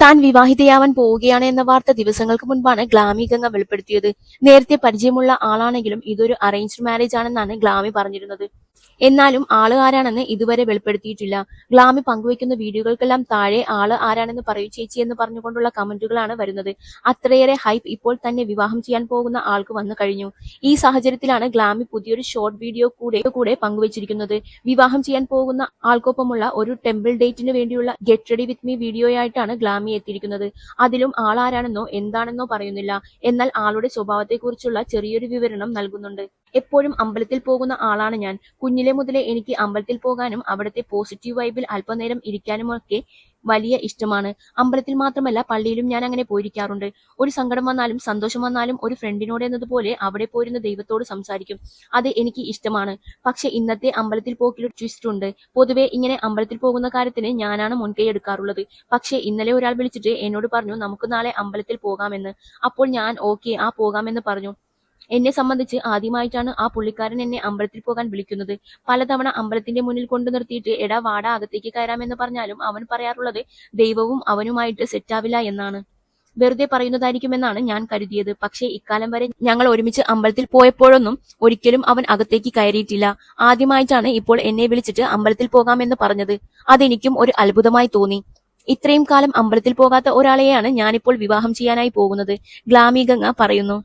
താൻ വിവാഹിതയാവാൻ പോവുകയാണ് എന്ന വാർത്ത ദിവസങ്ങൾക്ക് മുൻപാണ് ഗ്ലാമി ഗംഗ വെളിപ്പെടുത്തിയത്. നേരത്തെ പരിചയമുള്ള ആളാണെങ്കിലും ഇതൊരു അറേഞ്ച്ഡ് മാരേജ് ആണെന്നാണ് ഗ്ലാമി പറഞ്ഞിരുന്നത്. എന്നാലും ആൾ ആരാണെന്ന് ഇതുവരെ വെളിപ്പെടുത്തിയിട്ടില്ല. ഗ്ലാമി പങ്കുവെക്കുന്ന വീഡിയോകൾക്കെല്ലാം താഴെ ആൾ ആരാണെന്ന് പറയൂ ചേച്ചി എന്ന് പറഞ്ഞുകൊണ്ടുള്ള കമന്റുകളാണ് വരുന്നത്. അത്രയേറെ ഹൈപ്പ് ഇപ്പോൾ തന്നെ വിവാഹം ചെയ്യാൻ പോകുന്ന ആൾക്ക് വന്നു കഴിഞ്ഞു. ഈ സാഹചര്യത്തിലാണ് ഗ്ലാമി പുതിയൊരു ഷോർട്ട് വീഡിയോ കൂടെ കൂടെ പങ്കുവച്ചിരിക്കുന്നത്. വിവാഹം ചെയ്യാൻ പോകുന്ന ആൾക്കൊപ്പമുള്ള ഒരു ടെമ്പിൾ ഡേറ്റിന് വേണ്ടിയുള്ള ഗെറ്റ് റെഡി വിത്ത് മീ വീഡിയോയായിട്ടാണ് ഗ്ലാമി എത്തിയിരിക്കുന്നത്. അതിലും ആളാരാണെന്നോ എന്താണെന്നോ പറയുന്നില്ല. എന്നാൽ ആളുടെ സ്വഭാവത്തെക്കുറിച്ചുള്ള ചെറിയൊരു വിവരണം നൽകുന്നുണ്ട്. എപ്പോഴും അമ്പലത്തിൽ പോകുന്ന ആളാണ് ഞാൻ. കുഞ്ഞിലെ മുതലേ എനിക്ക് അമ്പലത്തിൽ പോകാനും അവിടുത്തെ പോസിറ്റീവ് വൈബിൽ അല്പനേരം ഇരിക്കാനുമൊക്കെ വലിയ ഇഷ്ടമാണ്. അമ്പലത്തിൽ മാത്രമല്ല പള്ളിയിലും ഞാൻ അങ്ങനെ പോയിരിക്കാറുണ്ട്. ഒരു സങ്കടം വന്നാലും സന്തോഷം വന്നാലും ഒരു ഫ്രണ്ടിനോട് എന്നതുപോലെ അവിടെ പോയിരുന്ന ദൈവത്തോട് സംസാരിക്കും. അത് എനിക്ക് ഇഷ്ടമാണ്. പക്ഷെ ഇന്നത്തെ അമ്പലത്തിൽ പോക്കിൽ ട്വിസ്റ്റ് ഉണ്ട്. പൊതുവെ ഇങ്ങനെ അമ്പലത്തിൽ പോകുന്ന കാര്യത്തിന് ഞാനാണ് മുൻകൈ എടുക്കാറുള്ളത്. പക്ഷെ ഇന്നലെ ഒരാൾ വിളിച്ചിട്ട് എന്നോട് പറഞ്ഞു നമുക്ക് നാളെ അമ്പലത്തിൽ പോകാമെന്ന്. അപ്പോൾ ഞാൻ ഓക്കെ ആ പോകാമെന്ന് പറഞ്ഞു. എന്നെ സംബന്ധിച്ച് ആദ്യമായിട്ടാണ് ആ പുള്ളിക്കാരൻ എന്നെ അമ്പലത്തിൽ പോകാൻ വിളിക്കുന്നത്. പലതവണ അമ്പലത്തിന്റെ മുന്നിൽ കൊണ്ടു നിർത്തിയിട്ട് എടാ വാട അകത്തേക്ക് കയറാമെന്ന് പറഞ്ഞാലും അവൻ പറയാറുള്ളത് ദൈവവും അവനുമായിട്ട് സെറ്റാവില്ല എന്നാണ്. വെറുതെ പറയുന്നതായിരിക്കുമെന്നാണ് ഞാൻ കരുതിയത്. പക്ഷേ ഇക്കാലം വരെ ഞങ്ങൾ ഒരുമിച്ച് അമ്പലത്തിൽ പോയപ്പോഴൊന്നും ഒരിക്കലും അവൻ അകത്തേക്ക് കയറിയിട്ടില്ല. ആദ്യമായിട്ടാണ് ഇപ്പോൾ എന്നെ വിളിച്ചിട്ട് അമ്പലത്തിൽ പോകാമെന്ന് പറഞ്ഞത്. അതെനിക്കും ഒരു അത്ഭുതമായി തോന്നി. ഇത്രയും കാലം അമ്പലത്തിൽ പോകാത്ത ഒരാളെയാണ് ഞാനിപ്പോൾ വിവാഹം ചെയ്യാനായി പോകുന്നത് ഗ്ലാമി ഗംഗ പറയുന്നു.